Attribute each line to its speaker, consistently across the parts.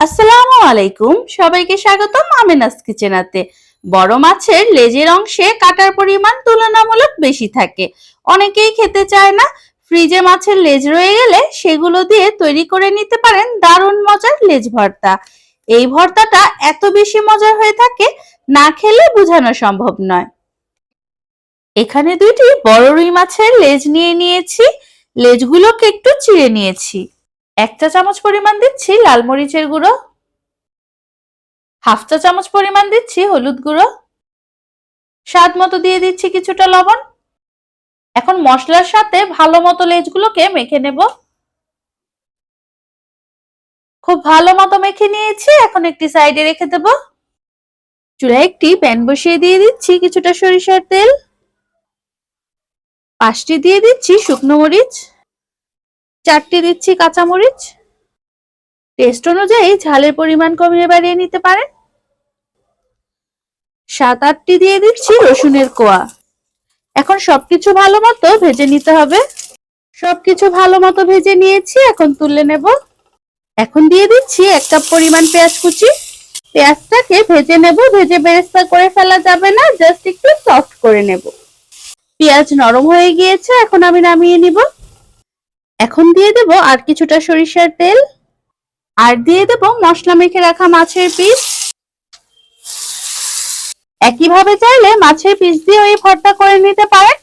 Speaker 1: আসসালামু আলাইকুম। সবাইকে স্বাগতম আমেনাস কিচেনাতে বড় মাছের লেজের অংশে কাটার পরিমাণ তুলনামূলক বেশি থাকে। অনেকেই খেতে চায় না। ফ্রিজে মাছের লেজ রয়ে গেলে সেগুলো দিয়ে তৈরি করে নিতে পারেন দারুণ মজার লেজ ভর্তা। এই ভর্তাটা এত বেশি মজার হয়ে থাকে, না খেলে বোঝানো সম্ভব নয়। এখানে দুইটি বড় রুই মাছের লেজ নিয়ে নিয়েছি। লেজগুলোকে একটু চিড়ে নিয়েছি। এক চা চামচ পরিমাণ দিচ্ছি লাল মরিচের গুঁড়ো, হাফ চা চামচ পরিমাণ দিচ্ছি হলুদ গুঁড়ো, স্বাদ মতো দিয়ে দিচ্ছি কিছুটা লবণ। এখন মশলার সাথে ভালো মতো লেজগুলোকে মেখে নেব। খুব ভালো মতো মেখে নিয়েছি, এখন একটি সাইডে রেখে দেব। চুলায় একটি প্যান বসিয়ে দিয়ে দিচ্ছি কিছুটা সরিষার তেল। পাঁচটি দিয়ে দিচ্ছি শুকনো মরিচ। চারটি দিচ্ছি কাঁচামরিচ। টেস্ট অনুযায়ী ঝালের পরিমাণ কমিয়ে বাড়িয়ে নিতে পারেন। সাত আটটি দিয়ে দিচ্ছি রসুনের কোয়া। এখন সবকিছু ভালো মতো ভেজে নিতে হবে। সবকিছু ভালো মতো ভেজে নিয়েছি, এখন তুলে নেব। এখন দিয়ে দিচ্ছি এক কাপ পরিমাণ পেঁয়াজ কুচি। পেঁয়াজটাকে ভেজে নেব, ভেজে বেরেস্তা করে ফেলা যাবে না, জাস্ট একটু সফট করে নেব। পেঁয়াজ নরম হয়ে গিয়েছে, এখন আমি নামিয়ে নিব। এখন দিয়ে দেব আর কিছুটা সরিষার তেল। আর দিয়ে দেব মশলা মেখে রাখা মাছের পিস। একইভাবে চাইলে মাছের পিস দিয়ে এই ভর্তা করে নিতে পারেন।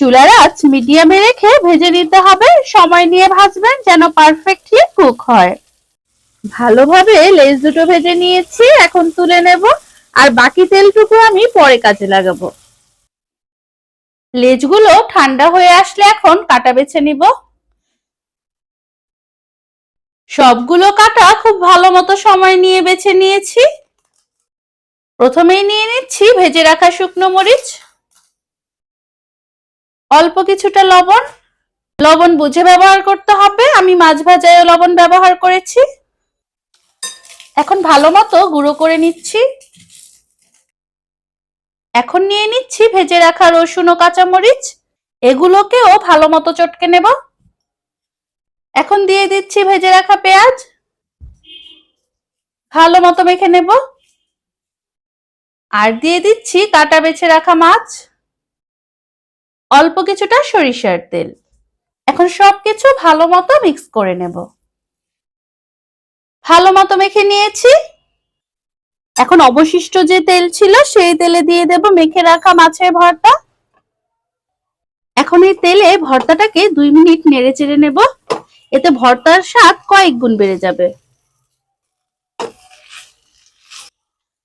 Speaker 1: চুলার আঁচ মিডিয়ামে রেখে ভেজে নিতে হবে। সময় নিয়ে ভাজবেন যেন পারফেক্টলি কুক হয়। ভালোভাবে লেজ দুটো ভেজে নিয়েছি, এখন তুলে নেব। আর বাকি তেলটুকু আমি পরে কাজে লাগাবো। লেজগুলো ঠান্ডা হয়ে আসলে এখন কাটা বেছে নিব। সবগুলো কাটা খুব ভালো মতো সময় নিয়ে বেছে নিয়েছি। প্রথমেই নিয়ে নিচ্ছি ভেজে রাখা শুকনো মরিচ, অল্প কিছুটা লবণ। লবণ বুঝে ব্যবহার করতে হবে, আমি মাছ ভাজায় লবণ ব্যবহার করেছি। এখন ভালো মতো গুঁড়ো করে নিচ্ছি। এখন নিয়ে নিচ্ছি ভেজে রাখা রসুন ও কাঁচামরিচ। এগুলোকেও ভালো মতো চটকে নেব। এখন দিয়ে দিচ্ছি ভেজে রাখা পেঁয়াজ। ভালো মতো মেখে নেব। আর দিয়ে দিচ্ছি কাটা বেছে রাখা মাছ। অল্প কিছুটা সরিষার তেল। এখন সবকিছু ভালো মতো মিক্স করে নেব। ভালো মতো মেখে নিয়েছি। এখন অবশিষ্ট যে তেল ছিল, সেই তেলে দিয়ে দেব মেখে রাখা মাছের ভর্তা। এখন এই তেলে ভর্তাটাকে দুই মিনিট নেড়ে চেড়ে নেব। এতে ভর্তার স্বাদ কয়েক গুণ বেড়ে যাবে।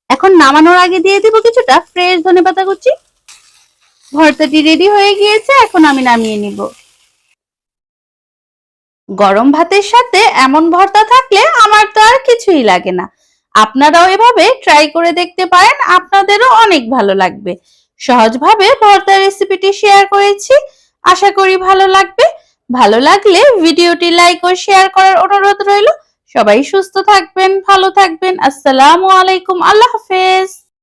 Speaker 1: এখন নামানোর আগে দিয়ে দিব কিছুটা ফ্রেশ ধনেপাতা কুচি। ভর্তাটি রেডি হয়ে গিয়েছে, এখন আমি নামিয়ে নিব। গরম ভাতের সাথে এমন ভর্তা থাকলে আমার তো আর কিছুই লাগে না। আপনারাও এভাবে ট্রাই করে দেখতে পারেন, আপনাদেরও অনেক ভালো লাগবে। সহজভাবে ভর্তার রেসিপিটি শেয়ার করেছি, আশা করি ভালো লাগবে। ভালো লাগলে ভিডিওটি লাইক ও শেয়ার করার অনুরোধ রইল। সবাই সুস্থ থাকবেন, ভালো থাকবেন। আসসালামু আলাইকুম, আল্লাহ হাফেজ।